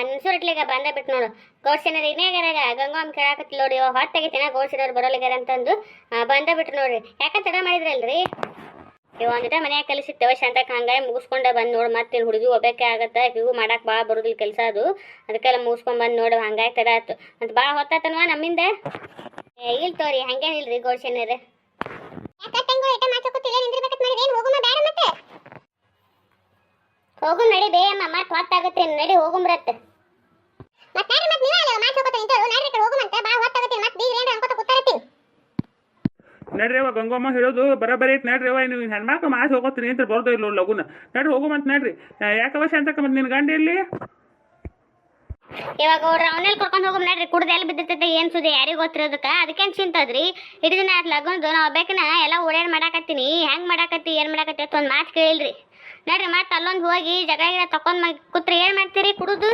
ಮನ್ಸೂರಟ್ಲಿಗ ಬಂದ ಬಿಟ್ಟು ನೋಡು. ಗೌಡ್ಸಿನರ್ ಇನ್ಯಾಗಾರಾಗ ಗಂಗಾಮ್ ಕೇಳಾಕತ್ತಿಲ್ಲ ನೋಡಿ ಇವಾಗ ಹೊತ್ತಾಗೈತಿನ ಗೌಡ್ಸಿನರ್ ಬರೋಲಿಗಾರ ಅಂತಂದು ಬಂದ ಬಿಟ್ಟು ನೋಡ್ರಿ. ಯಾಕೆ ತಡ ಮಾಡಿದ್ರಲ್ರಿ? ಇವ ಒಂದಿಟ ಮನ್ಯಾಗ ಕಲಿಸಿತ್ತೇವೆ ಶಾಂತಕ್ಕೆ ಹಂಗಾಗಿ ಮುಗಿಸ್ಕೊಂಡ ಬಂದು ನೋಡಿ ಮತ್ತೆ ಹುಡುಗಿ ಒಬ್ಬಕ್ಕೆ ಆಗತ್ತೆ? ಇವು ಮಾಡಕ್ಕೆ ಭಾಳ ಬರೋದಿಲ್ಲ ಕೆಲಸ ಅದು. ಅದಕ್ಕೆಲ್ಲ ಮುಗಿಸ್ಕೊಂಡ್ ಬಂದು ನೋಡು ಹಂಗಾಗಿ ತಡ ಆಯ್ತು ಅಂತ ಭಾಳ ಹೊತ್ತಾತನ್ವಾ ನಮ್ಮಿಂದ? ಇಲ್ಲ ತೋರಿ ಹಂಗೇನಿಲ್ರಿ ಗೋಡ್ಸೇನರ ಹೋಗು ನಡಿ ಬೇಯಮ್ಮ ಮತ್ತೆ ಹೊತ್ತಾಗತ್ತೆ ನಡಿ ಹೋಗುಮ್ರತ್ತೆ ನಡ್ರಿ ಅವ ಗಂಗಮ್ಮ ಹೇಳೋದು ಬರಬರಿ ಐತಿ. ನಡ್ರಿ ಅವ ನೀವು ಹೆಣ್ಮಕ್ಳು ಮಾತು ಹೋಗೋತೀನಿ ಅಂತ ಬರ್ದೋ ಇಲ್ಲ ಲಗುನ. ನಡ್ರಿ ಹೋಗು ಮತ್ತೆ ನಡ್ರಿ. ಯಾಕೆ ಯಾಕವ ಶಾಂತಕ್ಕ ಮತ್ತೆ ನಿನ್ನ ಗಂಡ ಇಲ್ಲಿ ಇವಾಗ ಅವ್ರ ಅವನಲ್ಲಿ ಕರ್ಕೊಂಡು ಹೋಗಮ್ ನಡ್ರಿ. ಕುಡ್ದು ಎಲ್ಲಿ ಬಿದ್ದಿರ್ತೈತೆ ಏನ್ ಸುದ್ದಿ ಯಾರಿಗೂ ಗೊತ್ತಿರೋದಕ್ಕ? ಅದಕ್ಕೇನ್ ಚಿಂತದ್ರಿ ಇಡೀ ದಿನ ಆತ್ ಲಗನ್ದು ನಾ ಒಬ್ಬಾಕಿನ ಎಲ್ಲ ಓಡಾಡ್ ಮಾಡಾಕತ್ತೀನಿ. ಹೆಂಗ್ ಮಾಡಾಕತ್ತಿ ಏನ್ ಮಾಡಾಕತ್ತಿ ಅಂತ ಒಂದ್ ಮಾತು ಕೇಳಿಲ್ರಿ. ನಡ್ರಿ ಮತ್ತೆ ಅಲ್ಲೊಂದು ಹೋಗಿ ಜಗ ಗಿಡ ತಕೊಂಡ್ ಕುತ್ರಿ ಕೂತ್ರಿ. ಏನ್ ಮಾಡ್ತೀರಿ ಕುಡುದು?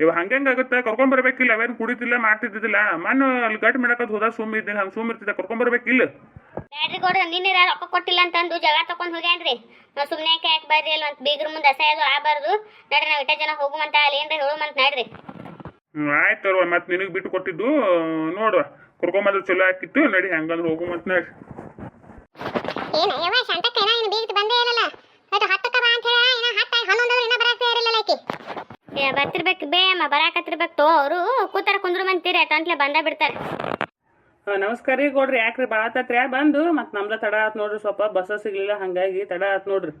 ಇವ ಹಂಗಂಗಾಗುತ್ತೆ ಕರ್ಕೊಂಡ್ ಬರ್ಬೇಕಿಲ್ಲ ಅವೇನು ಕುಡಿತಿಲ್ಲ ಮಾಡ್ತಿದ್ದಿಲ್ಲ ಮಣ್ಣು ಅಲ್ಲಿ ಗಟ್ ಮಾಡಕತ್ ಹೋದ ಸುಮ್ ಇದ್ದೀನಿ ಹಂಗ ಸುಮ್ ಇರ್ತಿದ್ದೆ ಕರ್ಕೊಂಡ್ ಬರ್ಬೇಕಿಲ್ಲ. ಬ್ಯಾಡ್ರಿ ಗೌಡ್ರ ನಿನ್ನೆ ರೊಕ್ಕ ಕೊಟ್ಟಿಲ್ಲ ಅಂತಂದು ಜಗ ತಕೊಂಡ್ ಹೋಗ್ಯಾನ್ರಿ. ನಾವು ಸುಮ್ನೆ ಯಾಕೆ ಬರ್ರಿ ಅಲ್ಲ ಅಂತ ಬೀಗ್ರ ಮುಂದೆ ಅಸಹ್ಯದು ಆಗಬಾರ್ದು. ನಡ್ರಿ ನಾವು ಇಟ್ಟ ಜನ ಹೋಗುವಂತ ಅಲ್ಲಿ ಏನ್ರಿ ಹೇಳುಮಂತ ನಡ್ರಿ. ಹ್ಞೂ ಆಯ್ತು ಮತ್ತೆ ನಿನಗೆ ಬಿಟ್ಟು ಕೊಟ್ಟಿದ್ದು ನೋಡುವ. ಕರ್ಕೊಂಬಂದ್ರೆ ಚಲೋ ಹಾಕಿತ್ತು ನಡಿ ಹಂಗಂದ್ರೆ ಹೋಗು ನಡ್ರಿ. ನಡಿ ಏನ ಯವ್ವ ಶಾಂತಕ್ಕ ಏನ ಇನ್ನು ಬಂದೇ ಇರಲ್ಲ ಬರ್ತಿರ್ಬೇಕು ಬೇ ಅಮ್ಮ ಬರಾಕತ್ತಿರ್ಬೇಕು ತೋ ಅವರು ಕೂತಾರ ಕುಂದ್ರು ಮಂತೀರಿ ಅಟಂತ್ಲೆ ಬಂದ ಬಿಡ್ತಾರೆ. ನಮಸ್ಕಾರ ರೀ ಕೊಡ್ರಿ. ಯಾಕ್ರಿ ಬಾಳ ಆತತ್ರಿ ಬಂದು? ಮತ್ತೆ ನಮ್ದ ತಡ ಆತ್ ನೋಡ್ರಿ. ಸ್ವಲ್ಪ ಬಸ್ ಸಿಗ್ಲಿಲ್ಲ ಹಂಗಾಗಿ ತಡ ಆತ್ ನೋಡ್ರಿ.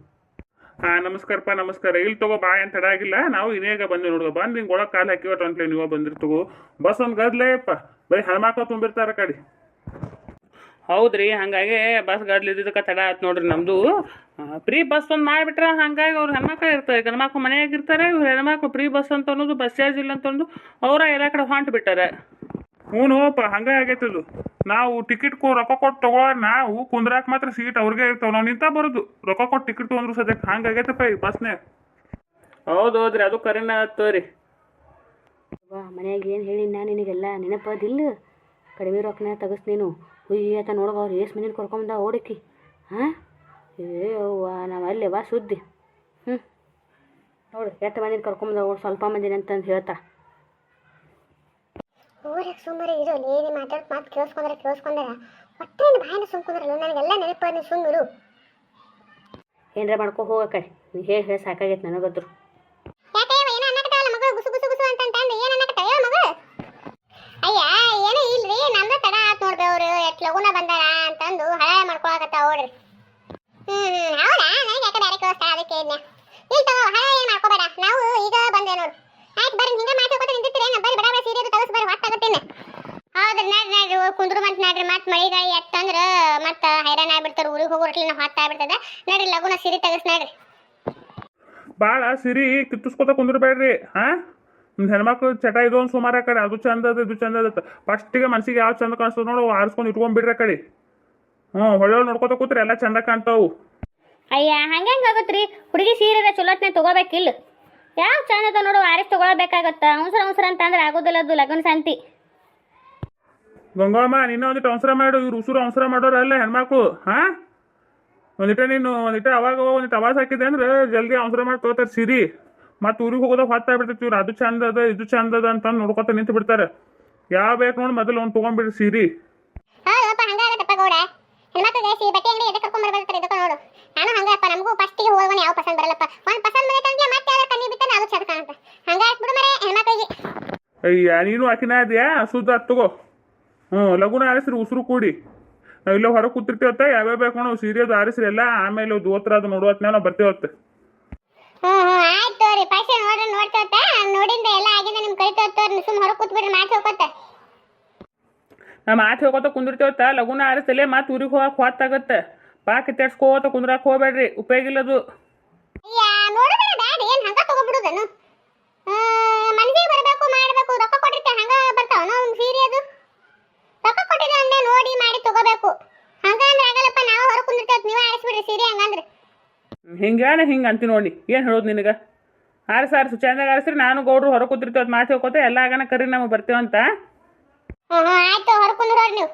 ಹಾ ನಮಸ್ಕಾರಪ್ಪ ನಮಸ್ಕಾರ. ಇಲ್ಲಿ ತಗೋ ಬಾ ಏನ್ ತಡ ಆಗಿಲ್ಲ. ನಾವು ಇನ್ನೇಗ ಬಂದ್ವಿ ನೋಡುವ ಬಂದ್ ಹಿಂಗೆ ಒಳಗೆ ಕಾಲು ಹಾಕಿವಟ್ಟು ಅಂತಲೇ ನೀವು ಬಂದಿರಿ ತಗೋ. ಬಸ್ ಒಂದು ಗದ್ಲೇಪ್ಪ ಬರೀ ಹೆಣ್ಮಕ್ಳು ತುಂಬಿರ್ತಾರ ಕಡಿ. ಹೌದ್ರಿ ಹಂಗಾಗಿ ಬಸ್ ಗದ್ಲ ಇದ್ದಿದ್ದಕ್ಕೆ ತಡ ಆಯ್ತು ನೋಡ್ರಿ ನಮ್ದು. ಫ್ರೀ ಬಸ್ ಒಂದು ಮಾಡಿಬಿಟ್ರೆ ಹಂಗಾಗಿ ಅವ್ರು ಹೆಣ್ಮಕ್ಳು ಇರ್ತಾರೆ. ಗಣಮಕ್ಳು ಮನೆಯಾಗ ಇರ್ತಾರೆ ಇವ್ರು ಹೆಣ್ಮಕ್ಳು ಫ್ರೀ ಬಸ್ ಅಂತ ಅನ್ನೋದು ಬಸ್ ಚಾರ್ಜ್ ಇಲ್ಲ ಅಂತಂದು ಅವರ ಎಲ್ಲ ಕಡೆ ಹೊಂಟು ಬಿಟ್ಟಾರೆ. ಹ್ಞೂ ಹೋಪ ಹಂಗೆ ಆಗೈತದು ಅದು. ನಾವು ಟಿಕೆಟ್ ಕೊ ರೊಕ್ಕ ಕೊಟ್ಟು ತಗೋ ನಾವು ಕುಂದ್ರಾಕ್ ಮಾತ್ರ ಸೀಟ್ ಅವ್ರಿಗೆ ಇರ್ತಾವ. ನಾವು ನಿಂತ ಬರೋದು. ರೊಕ್ಕ ಕೊಟ್ಟು ಟಿಕೆಟ್ ತೊಗೊಂಡ್ರು ಸದ್ಯಕ್ಕೆ ಹಂಗೆ ಆಗೈತಪ್ಪ ಈ ಬಸ್ನಾಗ ಹೌದು ಹೌದ್ರಿ ಅದು ಕರೆನ ಆಗ್ತವ್ರಿ ಮನೆಯಾಗ ಮನ್ಯಾಗ ಏನು ಹೇಳಿ ನಾ ನಿನಗೆಲ್ಲ? ನೆನಪದಿಲ್ಲ? ಕಡಿಮೆ ರೊಕ್ಕನ ತಗಸ್ ನೀನು. ಹುಯ್ಯ ಆತ ನೋಡವ ಅವ್ರು ಏಸ್ ಮನೇಲಿ ಕರ್ಕೊಂಬಂದ ಓಡಕ್ಕಿ. ಹಾಂ? ಏ ಅವ್ವ ನಾವು ಅಲ್ಲೇ ಬಾ ಸುದ್ದಿ. ಹ್ಞೂ ನೋಡು ಎಷ್ಟು ಮಂದಿನ ಕರ್ಕೊಂಬಂದ ಓಡ್ ಸ್ವಲ್ಪ ಮಂದಿನ ಅಂತಂದು ಹೇಳ್ತಾ. ಊರಿಗೆ ಸುಮ್ಮನೆ ಇರು ನೀನು ಮಾತಾಡ್ ಮಾತು ಕೇಳಿಸ್ಕೊಂಡ್ರೆ ಕೇಳಿಸ್ಕೊಂಡ್ರ. ಒಟ್ಟೇನು ಬಾಯಿನ ಸುಮ್ಕೊಂಡ್ರಲ್ಲ ನನಗೆಲ್ಲ ನೆನಪಾದ ನೀ ಸುಮ್ಮರು ಏನರ ಮಾಡ್ಕೊ ಹೋಗಕ್ಕೆ ನೀ ಹೇಳಿ ಹೇಳಿ ಸಾಕಾಗೈತೆ ನನಗದ್ರು ಯಾಕೆ ಇವ ಏನೋ ಅನ್ನಕತ್ತಾವಲ್ಲ ಮಗಳು ಗುಸು ಗುಸು ಗುಸು ಅಂತ ಅಂತಂದು ಏನು ಅನ್ನಕತ್ತಾವ ಹೇಳ ಮಗಳು ಅಯ್ಯ ಏನೂ ಇಲ್ರಿ ನಮ್ದು ತಡ ಆತ್ ನೋಡ್ರಿ ಅವ್ರು ಎಷ್ಟ್ ಲಗುನ ಬಂದಾರ ಅಂತಂದು ಹಳೆ ಮಾಡ್ಕೊಳಕತ್ತ ನೋಡ್ರಿ. ಹ್ಮ್ ಹ್ಮ್. ಹೌದಾ? ನನಗೆ ಯಾಕೆ ಬೇರೆ ಕೇಳಿಸ್ತಾ ಅದಕ್ಕೆ ಇದ್ನ. ಇಲ್ಲ ತಗೋ ಹಳೆ ಏನು ಮಾಡ್ಕೋಬೇಡ. ನಾವು ಈಗ ಬಂದೆ ನೋಡು. ಆಯ್ತು ಬರ್ರಿ, ಹಿಂಗೆ ಮಾತಾಡ್ಕೊತ ನಿಂತಿರ್ತೀರಿ ಬರ್ರಿ, ಬಡ ಬಡ, ಸೀರೆ ತಗಸ್ ಬರ್ರಿ ಹೊತ್ತಾಗತ್ತೇನೆ ಹೌದ್ರಿ, ನಡ್ರಿ ನಡ್ರಿ. ಕುಂದ್ರು ಮಂತ್ ನಡ್ರಿ. ಮತ್ತೆ ಮಳಿಗಾಳಿ ಎತ್ತಂದ್ರ ಮತ್ತೆ ಹೈರಾಣ ಆಗ್ಬಿಡ್ತಾರೆ ಊರಿಗೆ ಹೋಗೋಟ್ಲಿನ ಹೊತ್ತ ಆಗ್ಬಿಡ್ತದ. ನಡ್ರಿ, ಲಗುನ ಸಿರಿ ತೆಗಸ್ ನಡ್ರಿ. ಬಾಳ ಸಿರಿ ಕಿತ್ತಿಸ್ಕೊತ ಕುಂದ್ರಬೇಡ್ರಿ, ಹಾಂ? ನಿಮ್ಮ ಹೆಣ್ಮಕ್ಳು ಚಟ ಇದು ಒಂದು ಸುಮಾರು ಕಡೆ. ಅದು ಚಂದ ಅದ ಇದು ಚಂದ ಅದ. ಫಸ್ಟಿಗೆ ಮನ್ಸಿಗೆ ಯಾವ ಚಂದ ಕಾಣಿಸ್ತದ ನೋಡು ಆರಿಸ್ಕೊಂಡು ಇಟ್ಕೊಂಡ್ ಬಿಡ್ರಿ ಕಡೆ. ಹ್ಞೂ ಹೊಳೆ ನೋಡ್ಕೊತ ಕೂತ್ರಿ ಎಲ್ಲ ಚಂದ ಕಾಣ್ತಾವು. ಅಯ್ಯ ಹಂಗಂಗ ರೀ ಹುಡುಗಿ ಸೀರೆ ಚಲೋತ್ನೆ ತಗೋಬೇಕಿಲ್ಲ? ಯಾವ ಅದ ನೋಡು ಆರಿಸ್ ತಗೊಳ್ಬೇಕಾಗತ್ತ. ಅವಸರ ಅವಸರ ಅಂತ ಅಂದ್ರೆ ಆಗೋದಿಲ್ಲ ಅದು ಲಗ್ನ ಶಾಂತಿ ಗಂಗಮ್ಮ ನಿನ್ನ ಒಂದಿಟ್ಟು ಅವಸರ ಮಾಡು. ಇವ್ರು ಉಸುರು ಅವಸರ ಮಾಡೋರು ಅಲ್ಲ ಹೆಣ್ಮಕ್ಳು ಹಾ? ಒಂದಿಟ ನೀನು ಒಂದಿಟ ಅವಾಗ ಒಂದಿಟ್ಟು ಅವಾಜ್ ಹಾಕಿದೆ ಅಂದ್ರೆ ಜಲ್ದಿ ಅವಸರ ಮಾಡಿ ತಗೋತಾರೆ ಸಿರಿ. ಮತ್ತು ಊರಿಗೆ ಹೋಗೋದಾಗ ಹೊತ್ತಾಗ್ಬಿಡ್ತೈತಿ ಇವ್ರು ಅದು ಚಂದ ಅದ ಇದು ಚಂದ ಅದ ಅಂತ ನೋಡ್ಕೊತ ನಿಂತು ಬಿಡ್ತಾರೆ. ಯಾವ ಬೇಕು ನೋಡಿ ಮೊದಲು ಒಂದು ತೊಗೊಂಬಿಡಿ ಸೀರಿ. ಹೌದಪ್ಪ ಹಂಗಾಗತ್ತಪ್ಪ ಗೌಡ. ಹೆಣ್ಮಕ್ಳಿಗೆ ಸಿ ಬಟ್ಟೆ ಅಂಗಡಿ ಎದಕ್ಕೆ ಕರ್ಕೊಂಡ್ ಬರ್ಬೇಕಾರೆ ಇದಕ್ಕೆ ನೋಡು. ನಾನು ಹಂಗಪ್ಪ ನಮಗೂ ಫಸ್ಟಿಗೆ ಹೋಗೋಣ ಯಾವ ಪಸಂದ್ ಬರಲ್ಲಪ್ಪ. ಒಂದು ಪಸಂದ್ ಬರತ್ತಂದ್ರೆ ಮತ್ತೆ ಯಾವ್ದಾರು ಕಣ್ಣಿ ಬಿತ್ತಾನೆ ಅದು ಚಂದ ಕಾಣುತ್ತೆ ಹಂಗಾಯ್ತು ಬಿಡು ಮರೆ ಹೆಣ್ಮಕ್ಳಿಗೆ. ಅಯ್ಯ ನೀನು ಆಕಿನ ಅದ್ಯಾ? ಸುದ್ದ ತಗೋ. ಹ್ಞೂ ಲಗುನ ಆರಿಸ್ರಿ ಉಸಿರು ಕೂಡಿ. ನಾವು ಇಲ್ಲೇ ಹೊರಗೆ ಕೂತಿರ್ತೀವತ್ತ ಯಾವ್ಯಾವ ಬೇಕು ನಾವು ಸೀರಿಯದು ಆರಿಸ್ರಿ ಎಲ್ಲ. ಆಮೇಲೆ ದೋತ್ರ ಅದು ನೋಡುವತ್ತ ನಾವು ಬರ್ತೀವತ್ತೆ ಹ್ಞೂ ಆಯ್ತು. ತೋರಿ ಪೈಸೆ ನೋಡ್ರಿ ನೋಡ್ತೋತ ನೋಡಿಂದ ಎಲ್ಲ ಆಗಿದೆ ನಿಮ್ ಕೈ ತೋರಿ ಸುಮ್ ಹೊರಗೆ ಕೂತ್ಬಿಡ್ರಿ ಮಾತು ಹೋಗೋತ ನಾ ಮಾತು ಹೋಗೋತ ಕುಂದಿರ್ತೇವತ್ತ ಲಗುನ ಆರಿಸಲೇ ಮಾತು ಊರಿಗೆ ಹೋಗಕ್ಕೆ ಹೊತ್ತಾಗತ್ತೆ. ಬಾಕಿ ಕಿತ್ತಾಡ್ಸ್ಕೋತ ಕುಂದ್ರಾಕ್ ಹೋಗ್ಬೇಡ್ರಿ ಉಪಯೋಗ ಇಲ್ಲದು. ಅಯ್ಯ ನೋಡಿದ್ರೆ ಬ್ಯಾಡ ಏನ್ ಹಂಗ ತಗೋಬಿಡುದನು ಮನಸ್ಸಿಗೆ ಬರಬೇಕು ಮಾಡಬೇಕು ರೊಕ್ಕ ಕೊಟ್ಟಿರ್ತೆ ಹಂಗ ಬರ್ತಾವ ನಾವು ಸೀರೆ ಅದು? ರೊಕ್ಕ ಕೊಟ್ಟಿದ್ರೆ ಅಂದೆ ನೋಡಿ ಮಾಡಿ ತಗೋಬೇಕು. ಹಂಗ ಅಂದ್ರೆ ಆಗಲ್ಲಪ್ಪ ನಾವು ಹೊರಗೆ ಕುಂದಿರ್ತೇವೆ ನೀವು ಆರಿಸ್ಬಿಡ್ರಿ ಸೀರೆ ಹಂಗಂದ್ರೆ. ಹಿಂಗಾನ ಹಿಂಗ ಅಂತೀನಿ ನೋಡಿ. ಏನು ಹೇಳೋದು ನಿನಗೆ? ಆರಿಸ ಸರ್ ಚಂದಾಗ ಆರಿಸ್ರಿ, ನಾನು ಗೌಡ್ರು ಹೊರಕೋತಿರ್ತೀವಿ ಅದ್ ಮಾತು ಹೋಗೋತ ಎಲ್ಲ ಆಗನ ಕರಿ ನಮಗೆ ಬರ್ತೇವಂತ. ಆಯ್ತು ನೀವು.